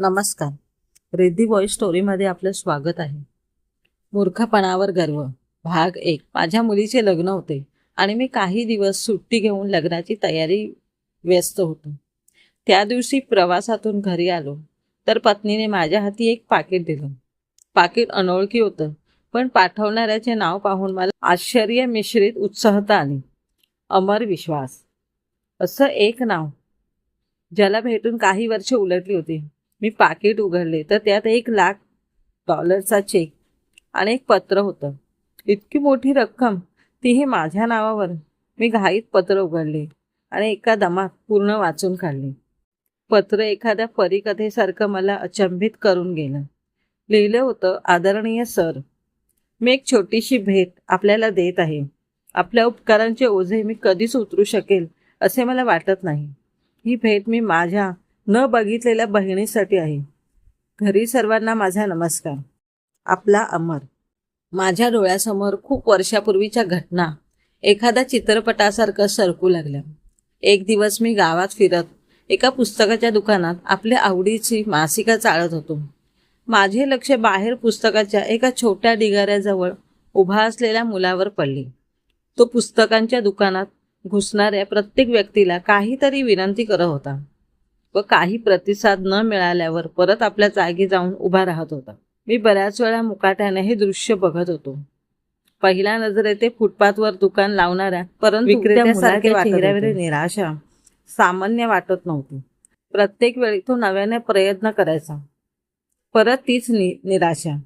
नमस्कार. रिद्धी बॉय स्टोरीमध्ये आपलं स्वागत आहे. मूर्खपणावर गर्व. भाग एक. माझ्या मुलीचे लग्न होते आणि मी काही दिवस सुट्टी घेऊन लग्नाची तयारी व्यस्त होतो. त्या दिवशी प्रवासातून घरी आलो. तर पत्नीने माझ्या हाती एक पाकिट दिलं. पाकिट अनोळखी होतं पण पाठवणाऱ्याचे नाव पाहून मला आश्चर्य मिश्रित उत्साहता आली. अमर विश्वास. असं एक नाव ज्याला भेटून काही वर्ष उलटली होती. मी पाकिट उघडले तर त्यात एक लाख डॉलरचा चेक आणि एक पत्र होतं. इतकी मोठी रक्कम तीही माझ्या नावावर. मी घाईत पत्र उघडले आणि एका दमात पूर्ण वाचून काढले. पत्र एखाद्या परिकथेसारखं मला अचंबित करून गेलं. लिहिलं होतं आदरणीय सर मी एक छोटीशी भेट आपल्याला देत आहे. आपल्या उपकारांचे ओझे मी कधीच उतरू शकेल असे मला वाटत नाही. ही भेट मी माझ्या न बघितलेल्या बहिणीसाठी आहे. घरी सर्वांना माझा नमस्कार. आपला अमर. माझ्या डोळ्यासमोर खूप वर्षापूर्वीच्या घटना. एखाद्या चित्रपटासारखं सरकू लागल्या. एक दिवस मी गावात फिरत एका पुस्तकाच्या दुकानात आपल्या आवडीची मासिका चाळत होतो. माझे लक्ष बाहेर पुस्तकाच्या एका छोट्या ढिगाऱ्याजवळ उभा असलेल्या मुलावर पडले. तो पुस्तकांच्या दुकानात घुसणाऱ्या प्रत्येक व्यक्तीला काहीतरी विनंती करत होता. व काही प्रतिसाद न मिळाल्यावर परत आपल्या जागी जाऊन उभा राहत होता. मी बऱ्याच वेळा मुकाट्याने हे दृश्य बघत होतो. पहिल्या नजरेत ते फुटपाथवर दुकान लावणाऱ्या परंतु. निराशा सामान्य वाटत नव्हती. प्रत्येक वेळी तो नव्याने प्रयत्न करायचा. परत तीच नि निराशा.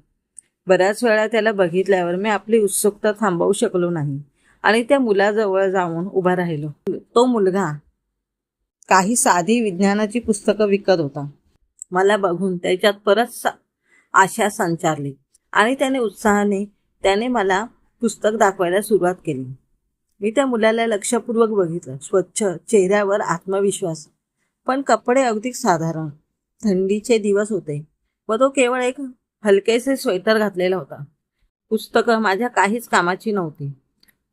बऱ्याच वेळा त्याला बघितल्यावर मी आपली उत्सुकता थांबवू शकलो नाही आणि त्या मुलाजवळ जाऊन उभा राहिलो. तो मुलगा काही साधी विज्ञानाची पुस्तकं विकत होता. मला बघून त्याच्यात परत सा- आशा संचारली. आणि त्याने उत्साहाने त्याने मला पुस्तक दाखवायला सुरुवात केली. मी त्या मुलाला लक्षपूर्वक बघितलं. स्वच्छ चेहऱ्यावर आत्मविश्वास. पण कपडे अगदी साधारण. थंडीचे दिवस होते. व तो केवळ एक हलकेसे स्वेटर घातलेला होता. पुस्तकं माझ्या काहीच कामाची नव्हती.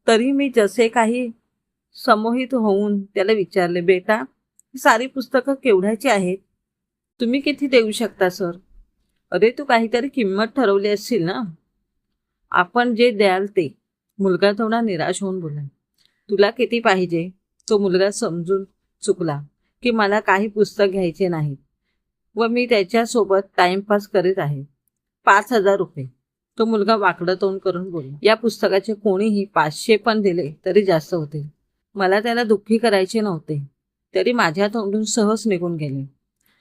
तरी मी जसे काही समोहित होऊन त्याला विचारले बेटा सारी पुस्तकं केवढ्याची आहेत? तुम्ही किती देऊ शकता सर? अरे तू काहीतरी किंमत ठरवली असशील ना? आपण जे द्याल ते. मुलगा थोडा निराश होऊन बोला तुला किती पाहिजे? तो मुलगा समजून चुकला की मला काही पुस्तक घ्यायचे नाहीत व मी त्याच्यासोबत टाइमपास करीत आहे. पाच हजार रुपये. तो मुलगा वाकडं तोंड करून बोलला. या पुस्तकाचे कोणीही पाचशे पण दिले तरी जास्त होते मला त्याला दुःखी करायचे नव्हते. तरी माझ्या तोंडून सहज निघून गेले.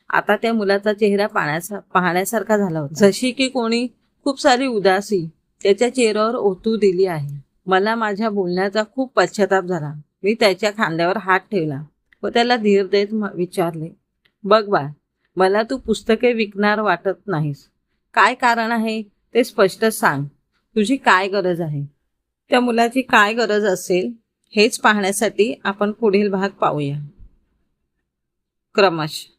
आता त्या मुलाचा चेहरा पाण्याचा पाहण्यासारखा झाला होता. जशी की कोणी खूप सारी उदासी त्याच्या चेहऱ्यावर ओतू दिली आहे. मला माझ्या बोलण्याचा खूप पश्चाताप झाला. मी त्याच्या खांद्यावर हात ठेवला व त्याला धीर देत म- विचारले बघ बा मला तू पुस्तके विकणार वाटत नाहीस. काय कारण आहे ते स्पष्ट सांग. तुझी काय गरज आहे? त्या मुलाची काय गरज असेल हेच पाहण्यासाठी आपण पुढील भाग पाहूया. Крамач.